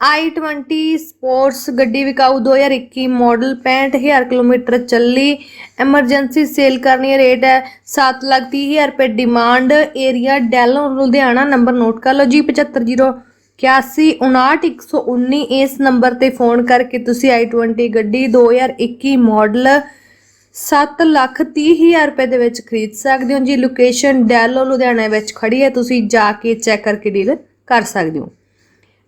i20 sports ਗੱਡੀ ਵਿਕਾਊ 2021 model 65000 kilometre ਚੱਲੀ। ਐਮਰਜੈਂਸੀ ਸੇਲ ਕਰਨੀ ਹੈ ਰੇਟ ਹੈ 730000 ਰੁਪਏ demand. Area Dehlon Ludhiana, number note ਕਰ ਲਓ ਜੀ 75 815919 ਇਸ ਨੰਬਰ ਤੇ ਫੋਨ ਕਰਕੇ ਤੁਸੀਂ i20 ਗੱਡੀ 2021 ਮਾਡਲ 7 ਲੱਖ 30 ਹਜ਼ਾਰ ਰੁਪਏ ਦੇ ਵਿੱਚ ਖਰੀਦ ਸਕਦੇ ਹੋ ਜੀ। ਲੋਕੇਸ਼ਨ ਡੈਲੋ ਲੁਧਿਆਣਾ ਵਿੱਚ ਖੜੀ ਹੈ। ਤੁਸੀਂ ਜਾ ਕੇ ਚੈੱਕ ਕਰਕੇ ਡੀਲ ਕਰ ਸਕਦੇ ਹੋ।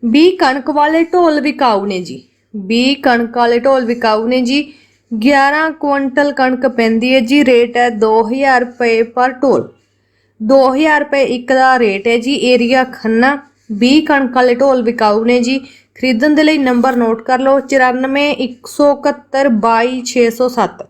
20 ਕਣਕ ਵਾਲੇ ਢੋਲ ਵਿਕਾਊ ਨੇ ਜੀ। 20 ਕਣਕ ਵਾਲੇ ਢੋਲ ਵਿਕਾਊ ਨੇ ਜੀ। 11 ਕੁਇੰਟਲ ਕਣਕ ਪੈਂਦੀ ਹੈ ਜੀ, ਰੇਟ ਹੈ 2000 ਰੁਪਏ ਪਰ ਢੋਲ। 2000 ਰੁਪਏ ਇੱਕ ਦਾ ਰੇਟ ਹੈ ਜੀ, ਏਰੀਆ ਖੰਨਾ। 20 ਕਣਕ ਵਾਲੇ ਢੋਲ ਵਿਕਾਊ ਨੇ ਜੀ। ਖਰੀਦਣ ਦੇ ਲਈ ਨੰਬਰ ਨੋਟ ਕਰ ਲਓ 9417122607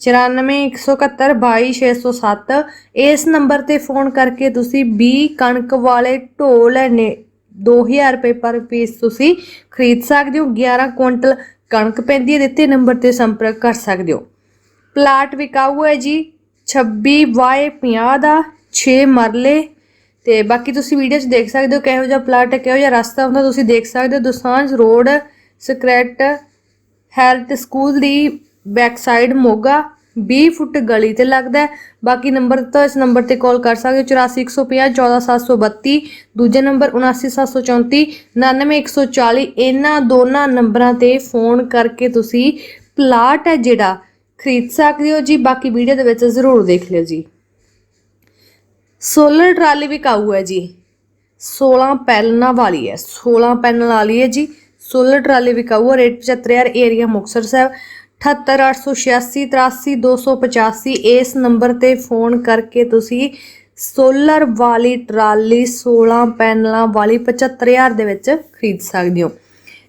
9417122607 ਇਸ ਨੰਬਰ ਤੇ ਫੋਨ ਕਰਕੇ ਤੁਸੀਂ 20 ਕਣਕ ਵਾਲੇ ਢੋਲ ਨੇ 2000 ਰੁਪਏ ਪਰ ਪੀਸ ਤੁਸੀਂ ਖਰੀਦ ਸਕਦੇ ਹੋ। 11 ਕੁਇੰਟਲ ਕਣਕ ਪੈਂਦੀ ਹੈ ਦਿੱਤੇ ਨੰਬਰ ਤੇ ਸੰਪਰਕ ਕਰ ਸਕਦੇ ਹੋ। ਪਲਾਟ ਵਿਕਾਊ ਹੈ ਜੀ 26 ਵਾਏ 50 ਦਾ 6 ਮਰਲੇ। ਤੇ ਬਾਕੀ ਤੁਸੀਂ ਵੀਡੀਓ 'ਚ ਦੇਖ ਸਕਦੇ ਹੋ ਕਿਹੋ ਜਿਹਾ ਪਲਾਟ ਹੈ, ਕਿਹੋ ਜਿਹਾ ਰਸਤਾ ਹੁੰਦਾ, ਤੁਸੀਂ ਦੇਖ ਸਕਦੇ ਹੋ Dosanjh road, Sacred Heart School ਦੀ ਬੈਕ ਸਾਈਡ ਮੋਗਾ। 20 ਫੁੱਟ ਗਲੀ ਤੇ ਲੱਗਦਾ ਹੈ। ਬਾਕੀ ਨੰਬਰ ਦਿੱਤਾ, ਇਸ ਨੰਬਰ ਤੇ ਕਾਲ ਕਰ ਸਕਦੇ ਹੋ। 8415 14732 ਦੂਜੇ ਨੰਬਰ 79734 99140 ਇਹਨਾਂ ਦੋਨਾਂ ਨੰਬਰਾਂ ਤੇ ਫੋਨ ਕਰਕੇ ਤੁਸੀਂ ਪਲਾਟ ਹੈ ਜਿਹੜਾ, ਖਰੀਦ ਸਕਦੇ ਹੋ ਜੀ। ਬਾਕੀ ਵੀਡੀਓ ਦੇ ਵਿੱਚ ਜ਼ਰੂਰ ਦੇਖ ਲਿਓ ਜੀ। ਸੋਲਰ ਟਰਾਲੀ ਵਿਕਾਊ ਹੈ ਜੀ। 16 ਪੈਨਲਾਂ ਵਾਲੀ ਹੈ। 16 ਪੈਨਲ ਵਾਲੀ ਹੈ ਜੀ। ਸੋਲਰ ਟਰਾਲੀ ਵਿਕਾਊ ਹੈ। Rate 75000 area Muktsar Sahib. 7886 83285 ਇਸ ਨੰਬਰ ਤੇ ਫੋਨ ਕਰਕੇ ਤੁਸੀਂ ਸੋਲਰ ਵਾਲੀ ਟਰਾਲੀ 16 ਪੈਨਲਾਂ ਵਾਲੀ 75000 ਦੇ ਵਿੱਚ ਖਰੀਦ ਸਕਦੇ ਹੋ।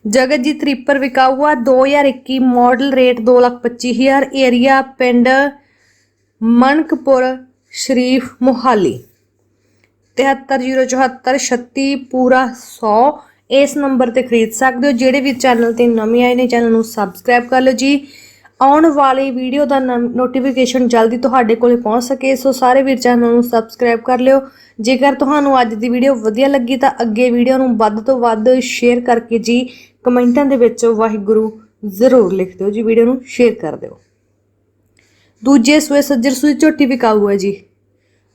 ਜਗਤਜੀਤ ਰੀਪਰ ਵਿਕਾਊ ਆ 2021 ਮਾਡਲ ਰੇਟ 225000 ਏਰੀਆ ਪਿੰਡ ਮਨਕਪੁਰ, ਸ਼ਰੀਫ ਮੁਹਾਲੀ। 730436 ਪੂਰਾ 100 ਇਸ ਨੰਬਰ ਤੇ ਖਰੀਦ ਸਕਦੇ ਹੋ। ਜਿਹੜੇ ਵੀ ਚੈਨਲ ਤੇ ਨਵੇਂ ਆਏ ਨੇ, ਚੈਨਲ ਨੂੰ ਸਬਸਕ੍ਰਾਈਬ ਕਰ ਲਓ ਜੀ। ਆਉਣ ਵਾਲੀ ਵੀਡੀਓ ਦਾ ਨੋਟੀਫਿਕੇਸ਼ਨ ਜਲਦੀ ਤੁਹਾਡੇ ਕੋਲੇ ਪਹੁੰਚ ਸਕੇ। ਸੋ ਸਾਰੇ ਵੀਰ ਚੈਨਲ ਨੂੰ ਸਬਸਕ੍ਰਾਈਬ ਕਰ ਲਿਓ। ਜੇਕਰ ਤੁਹਾਨੂੰ ਅੱਜ ਦੀ ਵੀਡੀਓ ਵਧੀਆ ਲੱਗੀ ਤਾਂ ਅੱਗੇ ਵੀਡੀਓ ਨੂੰ ਵੱਧ ਤੋਂ ਵੱਧ ਸ਼ੇਅਰ ਕਰਕੇ ਜੀ ਕਮੈਂਟਾਂ ਦੇ ਵਿੱਚ ਵਾਹਿਗੁਰੂ ਜ਼ਰੂਰ ਲਿਖ ਦਿਓ ਜੀ। ਵੀਡੀਓ ਨੂੰ ਸ਼ੇਅਰ ਕਰ ਦਿਓ। ਦੂਜੇ ਸੂਏ ਸੱਜਰ ਸੂਈ ਝੋਟੀ ਵਿਕਾਊ ਹੈ ਜੀ।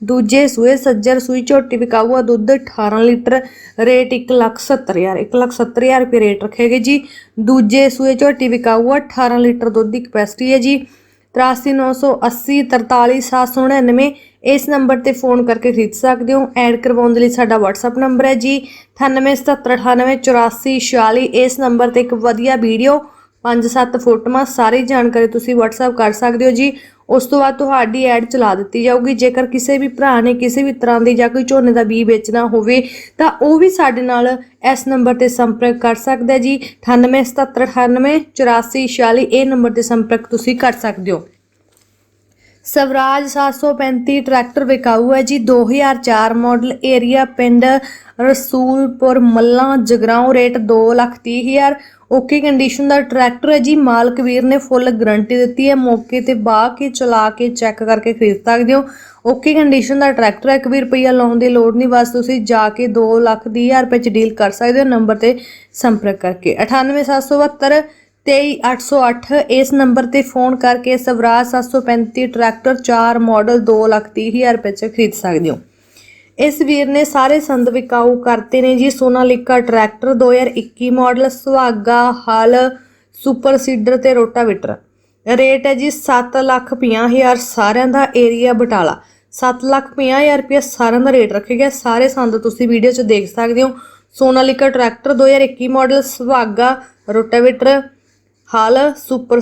ਦੂਜੇ ਸੂਏ ਸੱਜਰ ਸੂਈ ਝੋਟੀ ਵਿਕਾਊਆ ਦੁੱਧ 18 ਲੀਟਰ, ਰੇਟ 170000 170000 ਰੁਪਏ ਰੇਟ ਰੱਖੇਗੇ ਜੀ। ਦੂਜੇ ਸੂਏ ਝੋਟੀ ਵਿਕਾਊਆ ਆ 18 ਲੀਟਰ ਦੁੱਧ ਦੀ ਕਪੈਸਿਟੀ ਹੈ ਜੀ। 83980 43799 ਇਸ ਨੰਬਰ ਤੇ ਫੋਨ ਕਰਕੇ ਖਰੀਦ ਸਕਦੇ ਹੋ। ਐਡ ਕਰਵਾਉਣ ਦੇ ਲਈ ਸਾਡਾ WhatsApp ਨੰਬਰ ਹੈ ਜੀ। 9877988446 ਇਸ ਨੰਬਰ ਤੇ ਇੱਕ ਵਧੀਆ ਵੀਡੀਓ 5-7 ਫੋਟੋਆਂ, ਸਾਰੀ ਜਾਣਕਾਰੀ ਤੁਸੀਂ WhatsApp ਕਰ ਸਕਦੇ ਹੋ ਜੀ। ਉਸ ਤੋਂ ਬਾਅਦ ਤੁਹਾਡੀ ਐਡ ਚਲਾ ਦਿੱਤੀ ਜਾਊਗੀ। ਜੇਕਰ ਕਿਸੇ ਵੀ ਭਰਾ ਨੇ ਕਿਸੇ ਵੀ ਤਰ੍ਹਾਂ ਦੀ ਜਾਂ ਕੋਈ ਝੋਨੇ ਦਾ ਬੀਜ ਵੇਚਣਾ ਹੋਵੇ, ਤਾਂ ਉਹ ਵੀ ਸਾਡੇ ਨਾਲ ਇਸ ਨੰਬਰ ਤੇ ਸੰਪਰਕ ਕਰ ਸਕਦਾ ਹੈ ਜੀ। 9877988446 ਇਹ ਨੰਬਰ ਤੇ ਸੰਪਰਕ ਤੁਸੀਂ ਕਰ ਸਕਦੇ ਹੋ। ਸਵਰਾਜ 735 ਟਰੈਕਟਰ ਵਿਕਾਊ ਹੈ ਜੀ। 2004 ਮਾਡਲ ਏਰੀਆ ਪਿੰਡ Rasulpur Mallan Jagraon rate 230000 okay condition ਦਾ ਟਰੈਕਟਰ ਹੈ ਜੀ। ਮਾਲਕ ਵੀਰ ਨੇ ਫੁੱਲ ਗਾਰੰਟੀ ਦਿੱਤੀ ਹੈ। ਮੌਕੇ ਤੇ ਬਾਹ ਕੇ, ਚਲਾ ਕੇ, ਚੈੱਕ ਕਰਕੇ ਖਰੀਦ ਸਕਦੇ ਹੋ। ਓਕੇ ਕੰਡੀਸ਼ਨ ਦਾ ਟਰੈਕਟਰ ਹੈ। ਇੱਕ ਵੀ ਰੁਪਈਆ ਲਾਉਣ ਦੀ ਲੋੜ ਨਹੀਂ। ਬਸ ਤੁਸੀਂ ਜਾ ਕੇ 2 ਲੱਖ ਵੀਹ ਹਜ਼ਾਰ ਰੁਪਏ ਚ ਡੀਲ ਕਰ ਸਕਦੇ ਹੋ। ਨੰਬਰ ਤੇ ਸੰਪਰਕ ਕਰਕੇ। 98772 23808 ਇਸ ਨੰਬਰ ਤੇ ਫੋਨ ਕਰਕੇ ਸਵਰਾਜ 735 ਟਰੈਕਟਰ 4 ਮਾਡਲ 2 ਲੱਖ ਤੀਹ ਹਜ਼ਾਰ ਰੁਪਏ ਚ ਖਰੀਦ ਸਕਦੇ ਹੋ। ਇਸ ਵੀਰ ਨੇ ਸਾਰੇ ਸੰਦ ਵਿਕਾਊ ਕਰਤੇ ਨੇ ਜੀ। ਸੋਨਾਲੀਕਾ ਟਰੈਕਟਰ 2021 ਮਾਡਲ, ਸੁਹਾਗਾ ਹਲ, ਸੁਪਰ ਸੀਡਰ ਤੇ ਰੋਟਾਵੇਟਰ। ਰੇਟ ਹੈ ਜੀ 7 ਲੱਖ ਪੰਜਾਹ ਹਜ਼ਾਰ ਸਾਰਿਆਂ ਦਾ ਏਰੀਆ ਬਟਾਲਾ। 7 ਲੱਖ ਪੰਜਾਹ ਹਜ਼ਾਰ ਰੁਪਏ ਸਾਰਿਆਂ ਦਾ ਰੇਟ ਰੱਖਿਆ ਗਿਆ। ਸਾਰੇ ਸੰਦ ਤੁਸੀਂ ਵੀਡੀਓ 'ਚ ਦੇਖ ਸਕਦੇ ਹੋ। ਸੋਨਾਲੀਕਾ ਟਰੈਕਟਰ 2021 ਮਾਡਲ, ਸੁਹਾਗਾ ਰੋਟਾਵੇਟਰ ਹਾਲ ਸੁਪਰ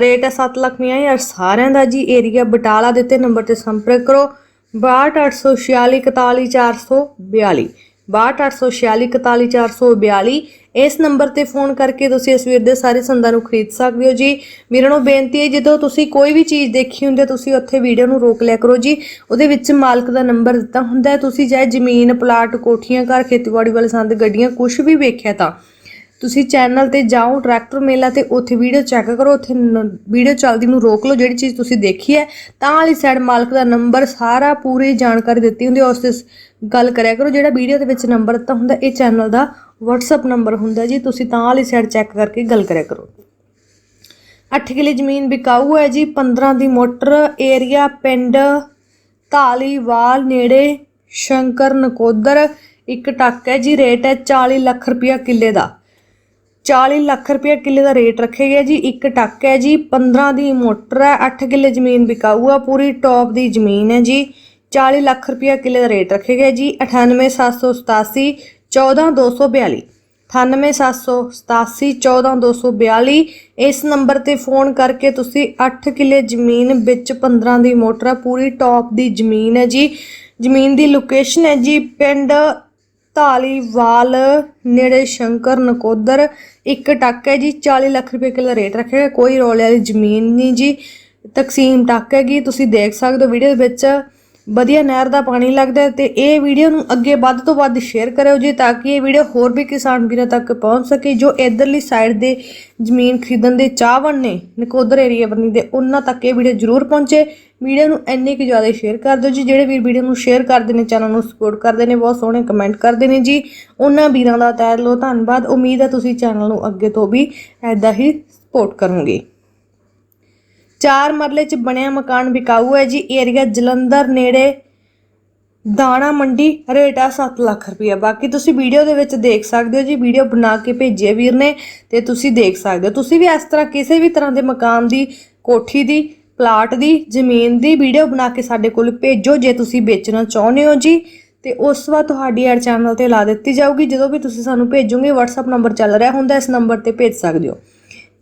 ਰੇਟ ਹੈ 7 ਲੱਖ ਪੰਜਾਹ ਹਜ਼ਾਰ ਸਾਰਿਆਂ ਦਾ ਜੀ ਏਰੀਆ ਬਟਾਲਾ ਦਿੱਤੇ ਨੰਬਰ ਤੇ ਸੰਪਰਕ ਕਰੋ। 6286414442 6284641442 ਇਸ ਨੰਬਰ ਤੇ ਫੋਨ ਕਰਕੇ ਤੁਸੀਂ ਇਸ ਵੀਰ ਦੇ ਸਾਰੇ ਸੰਦਾਂ ਨੂੰ ਖਰੀਦ ਸਕਦੇ ਹੋ ਜੀ। ਮੇਰੇ ਨੂੰ ਬੇਨਤੀ ਹੈ, ਜਦੋਂ ਤੁਸੀਂ ਕੋਈ ਵੀ ਚੀਜ਼ ਦੇਖੀ ਹੁੰਦੀ ਤੁਸੀਂ ਉੱਥੇ ਵੀਡੀਓ ਨੂੰ ਰੋਕ ਲਿਆ ਕਰੋ ਜੀ। ਉਹਦੇ ਵਿੱਚ ਮਾਲਕ ਦਾ ਨੰਬਰ ਦਿੱਤਾ ਹੁੰਦਾ ਤੁਸੀਂ ਚਾਹੇ ਜ਼ਮੀਨ, ਪਲਾਟ, ਕੋਠੀਆਂ, ਘਰ, ਖੇਤੀਬਾੜੀ ਵਾਲੇ ਸੰਦ, ਗੱਡੀਆਂ ਕੁਝ ਵੀ ਵੇਖਿਆ ਤਾਂ ਤੁਸੀਂ ਚੈਨਲ ਤੇ ਜਾਓ ਟਰੈਕਟਰ ਮੇਲਾ ਤੇ ਉੱਥੇ ਵੀਡੀਓ ਚੈੱਕ ਕਰੋ, ਉੱਥੇ ਵੀਡੀਓ ਚੱਲਦੀ ਨੂੰ ਰੋਕ ਲਓ, ਜਿਹੜੀ ਚੀਜ਼ ਤੁਸੀਂ ਦੇਖੀ ਹੈ, ਤਾਂ ਵਾਲੀ ਸਾਈਡ ਮਾਲਕ ਦਾ ਨੰਬਰ ਸਾਰਾ ਪੂਰੀ ਜਾਣਕਾਰੀ ਦਿੱਤੀ ਹੁੰਦੀ ਹੈ, ਉਸ ਤੇ ਸ- ਗੱਲ ਕਰਿਆ ਕਰੋ, ਜਿਹੜਾ ਵੀਡੀਓ ਦੇ ਵਿੱਚ ਨੰਬਰ ਦਿੱਤਾ ਹੁੰਦਾ, ਇਹ ਚੈਨਲ ਦਾ WhatsApp ਨੰਬਰ ਹੁੰਦਾ ਜੀ, ਤੁਸੀਂ ਤਾਂ ਵਾਲੀ ਸਾਈਡ ਚੈੱਕ ਕਰਕੇ ਗੱਲ ਕਰਿਆ ਕਰੋ। 8 ਕਿੱਲੇ ਜ਼ਮੀਨ ਵਿਕਾਊ ਹੈ ਜੀ 15 ਦੀ ਮੋਟਰ, ਏਰੀਆ, ਪਿੰਡ, ਧਾਲੀਵਾਲ, ਨੇੜੇ ਸ਼ੰਕਰ ਨਕੋਦਰ, ਇੱਕ ਟੱਕ ਹੈ ਜੀ, ਰੇਟ ਹੈ 40 ਲੱਖ ਰੁਪਇਆ ਕਿੱਲੇ ਦਾ। 40 ਲੱਖ ਰੁਪਏ ਕਿੱਲੇ ਦਾ ਰੇਟ ਰੱਖਿਆ ਗਿਆ ਜੀ। ਇੱਕ ਟੱਕ ਹੈ ਜੀ। 15 ਦੀ ਮੋਟਰ ਹੈ। 8 ਕਿੱਲੇ ਜ਼ਮੀਨ ਵਿਕਾਊ ਆ। ਪੂਰੀ ਟੌਪ ਦੀ ਜ਼ਮੀਨ ਹੈ ਜੀ। 40 ਲੱਖ ਰੁਪਏ ਕਿੱਲੇ ਦਾ ਰੇਟ ਰੱਖਿਆ ਗਿਆ ਜੀ। 98787 14242 98787 14242 ਇਸ ਨੰਬਰ ਤੇ ਫੋਨ ਕਰਕੇ ਤੁਸੀਂ 8 ਕਿੱਲੇ ਜ਼ਮੀਨ ਵਿੱਚ 15 ਦੀ ਮੋਟਰ ਪੂਰੀ ਟੌਪ ਦੀ ਜ਼ਮੀਨ ਹੈ ਜੀ। ਜ਼ਮੀਨ ਦੀ ਲੋਕੇਸ਼ਨ ਹੈ ਜੀ। ਪਿੰਡ ਧਾਲੀਵਾਲ ਨੇੜੇ ਸ਼ੰਕਰ ਨਕੋਦਰ, ਇੱਕ ਟੱਕ ਹੈ ਜੀ 40 ਲੱਖ ਰੁਪਏ ਕਿਲੋ ਰੇਟ ਰੱਖਿਆ ਕੋਈ ਰੋਲੇ ਵਾਲੀ ਜ਼ਮੀਨ ਨਹੀਂ ਜੀ, ਤਕਸੀਮ ਟੱਕ ਹੈਗੀ, ਤੁਸੀਂ ਦੇਖ ਸਕਦੇ ਹੋ ਵੀਡੀਓ ਦੇ ਵਿੱਚ। ਵਧੀਆ ਨਹਿਰ ਦਾ ਪਾਣੀ ਲੱਗਦਾ ਹੈ ਤੇ ਇਹ ਵੀਡੀਓ ਨੂੰ ਅੱਗੇ ਵੱਧ ਤੋਂ ਵੱਧ ਸ਼ੇਅਰ ਕਰਿਓ ਜੀ ਤਾਂ ਕਿ ਇਹ ਵੀਡੀਓ ਹੋਰ ਵੀ ਕਿਸਾਨ ਵੀਰਾਂ ਤੱਕ ਪਹੁੰਚ ਸਕੇ, ਜੋ ਇਧਰਲੀ ਸਾਈਡ ਦੇ ਜ਼ਮੀਨ ਖਰੀਦਣ ਦੇ ਚਾਹਵਨ ਨੇ, ਨਕੋਦਰ ਏਰੀਆ ਵਰਨੀ ਦੇ ਉਹਨਾਂ ਤੱਕ ਇਹ ਵੀਡੀਓ ਜ਼ਰੂਰ ਪਹੁੰਚੇ। ਵੀਡੀਓ ਨੂੰ ਇੰਨੇ ਕਿ ਜ਼ਿਆਦਾ ਸ਼ੇਅਰ ਕਰ ਦਿਓ ਜੀ, ਜਿਹੜੇ ਵੀਰ ਵੀਡੀਓ ਨੂੰ ਸ਼ੇਅਰ ਕਰਦੇ ਨੇ ਚੈਨਲ ਨੂੰ ਸਪੋਰਟ ਕਰਦੇ ਨੇ, ਬਹੁਤ ਸੋਹਣੇ ਕਮੈਂਟ ਕਰਦੇ ਨੇ ਜੀ। ਉਹਨਾਂ ਵੀਰਾਂ ਦਾ ਤਹਿ ਦਿਲੋਂ ਧੰਨਵਾਦ, ਉਮੀਦ ਹੈ ਤੁਸੀਂ ਚੈਨਲ ਨੂੰ ਅੱਗੇ ਤੋਂ ਵੀ ਐਦਾਂ ਹੀ ਸਪੋਰਟ ਕਰੋਗੇ। ਚਾਰ ਮਰਲੇ 'ਚ ਬਣਿਆ ਮਕਾਨ ਵਿਕਾਊ ਹੈ ਜੀ। ਏਰੀਆ ਜਲੰਧਰ ਨੇੜੇ ਦਾਣਾ ਮੰਡੀ, ਰੇਟ ਆ 7 ਲੱਖ ਰੁਪਇਆ ਬਾਕੀ ਤੁਸੀਂ ਵੀਡੀਓ ਦੇ ਵਿੱਚ ਦੇਖ ਸਕਦੇ ਹੋ ਜੀ। ਵੀਡੀਓ ਬਣਾ ਕੇ ਭੇਜੇ ਵੀਰ ਨੇ ਤੇ ਤੁਸੀਂ ਦੇਖ ਸਕਦੇ ਹੋ। ਤੁਸੀਂ ਵੀ ਇਸ ਤਰ੍ਹਾਂ ਕਿਸੇ ਵੀ ਤਰ੍ਹਾਂ ਦੇ ਮਕਾਨ ਦੀ, ਕੋਠੀ ਦੀ, ਪਲਾਟ ਦੀ, ਜ਼ਮੀਨ ਦੀ ਵੀਡੀਓ ਬਣਾ ਕੇ ਸਾਡੇ ਕੋਲ ਭੇਜੋ ਜੇ ਤੁਸੀਂ ਵੇਚਣਾ ਚਾਹੁੰਦੇ ਹੋ ਜੀ। ਤੇ ਉਸ ਵਾਰ ਤੁਹਾਡੀ ਐਡ ਚੈਨਲ ਤੇ ਲਾ ਦਿੱਤੀ ਜਾਊਗੀ। ਜਦੋਂ ਵੀ ਤੁਸੀਂ ਸਾਨੂੰ ਭੇਜੋਗੇ, WhatsApp ਨੰਬਰ ਚੱਲ ਰਿਹਾ ਹੁੰਦਾ, ਇਸ ਨੰਬਰ ਤੇ ਭੇਜ ਸਕਦੇ ਹੋ।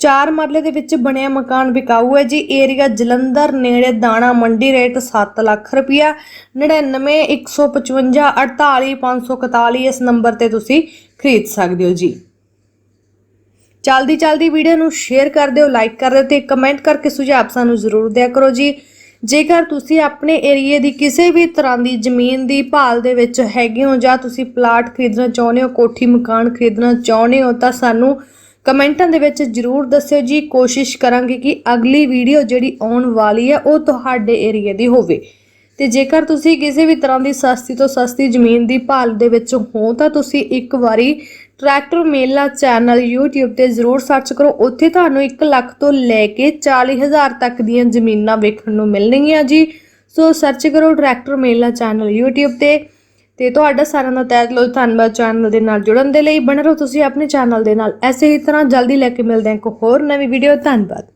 ਚਾਰ ਮਰਲੇ ਦੇ ਵਿੱਚ ਬਣਿਆ ਮਕਾਨ ਵਿਕਾਊ ਹੈ ਜੀ। ਏਰੀਆ ਜਲੰਧਰ, ਨੇੜੇ ਦਾਣਾ ਮੰਡੀ ਰੇਟ 7 ਲੱਖ ਰੁਪਇਆ। 99 155 48 541 ਇਸ ਨੰਬਰ ਤੇ ਤੁਸੀਂ ਖਰੀਦ ਸਕਦੇ ਹੋ ਜੀ। ਚਲਦੀ ਚਲਦੀ ਵੀਡੀਓ ਨੂੰ ਸ਼ੇਅਰ ਕਰ ਦਿਓ, ਲਾਈਕ ਕਰ ਦਿਓ ਤੇ ਕਮੈਂਟ ਕਰਕੇ ਸੁਝਾਅ ਸਾਨੂੰ ਜ਼ਰੂਰ ਦਿਆ ਕਰੋ ਜੀ। ਜੇਕਰ ਤੁਸੀਂ ਆਪਣੇ ਏਰੀਏ ਦੀ ਕਿਸੇ ਵੀ ਤਰ੍ਹਾਂ ਦੀ ਜ਼ਮੀਨ ਦੀ ਭਾਲ ਦੇ ਵਿੱਚ ਹੈਗੇ ਹੋ ਜਾਂ ਤੁਸੀਂ ਪਲਾਟ ਖਰੀਦਣਾ ਚਾਹੁੰਦੇ ਹੋ, ਕੋਠੀ ਮਕਾਨ ਖਰੀਦਣਾ ਚਾਹੁੰਦੇ ਹੋ, ਤਾਂ ਸਾਨੂੰ ਕਮੈਂਟਾਂ ਦੇ ਵਿੱਚ ਜਰੂਰ ਦੱਸਿਓ ਜੀ। ਕੋਸ਼ਿਸ਼ ਕਰਾਂਗੇ ਕਿ ਅਗਲੀ ਵੀਡੀਓ ਜਿਹੜੀ ਆਉਣ ਵਾਲੀ ਹੈ, ਉਹ ਤੁਹਾਡੇ ਏਰੀਏ ਦੀ ਹੋਵੇ। ਤੇ ਜੇਕਰ ਤੁਸੀਂ ਕਿਸੇ ਵੀ ਤਰ੍ਹਾਂ ਦੀ ਸਸਤੀ ਤੋਂ ਸਸਤੀ ਜ਼ਮੀਨ ਦੀ ਭਾਲ ਦੇ ਵਿੱਚ ਹੋ, ਤਾਂ ਤੁਸੀਂ ਇੱਕ ਵਾਰੀ ਟਰੈਕਟਰ ਮੇਲਾ ਚੈਨਲ YouTube ਤੇ ਜ਼ਰੂਰ ਸਰਚ ਕਰੋ। ਉੱਥੇ ਤੁਹਾਨੂੰ 1 ਲੱਖ ਤੋਂ ਲੈ ਕੇ 40000 ਤੱਕ ਦੀਆਂ ਜ਼ਮੀਨਾਂ ਵੇਖਣ ਨੂੰ ਮਿਲਣਗੀਆਂ ਜੀ। ਸੋ ਸਰਚ ਕਰੋ ਟਰੈਕਟਰ ਮੇਲਾ ਚੈਨਲ YouTube ਤੇ। ਤੇ ਤੁਹਾਡਾ ਸਾਰਿਆਂ ਦਾ ਤਹਿ ਦਿਲੋਂ ਧੰਨਵਾਦ ਚੈਨਲ ਦੇ ਨਾਲ ਜੁੜਨ ਦੇ ਲਈ। ਬਣੇ ਰਹੋ ਤੁਸੀਂ ਆਪਣੇ ਚੈਨਲ ਦੇ ਨਾਲ। ਐਸੇ ਹੀ ਤਰ੍ਹਾਂ ਜਲਦੀ ਲੈ ਕੇ ਮਿਲਦੇ ਹਾਂ ਇੱਕ ਹੋਰ ਨਵੀਂ ਵੀਡੀਓ ਧੰਨਵਾਦ।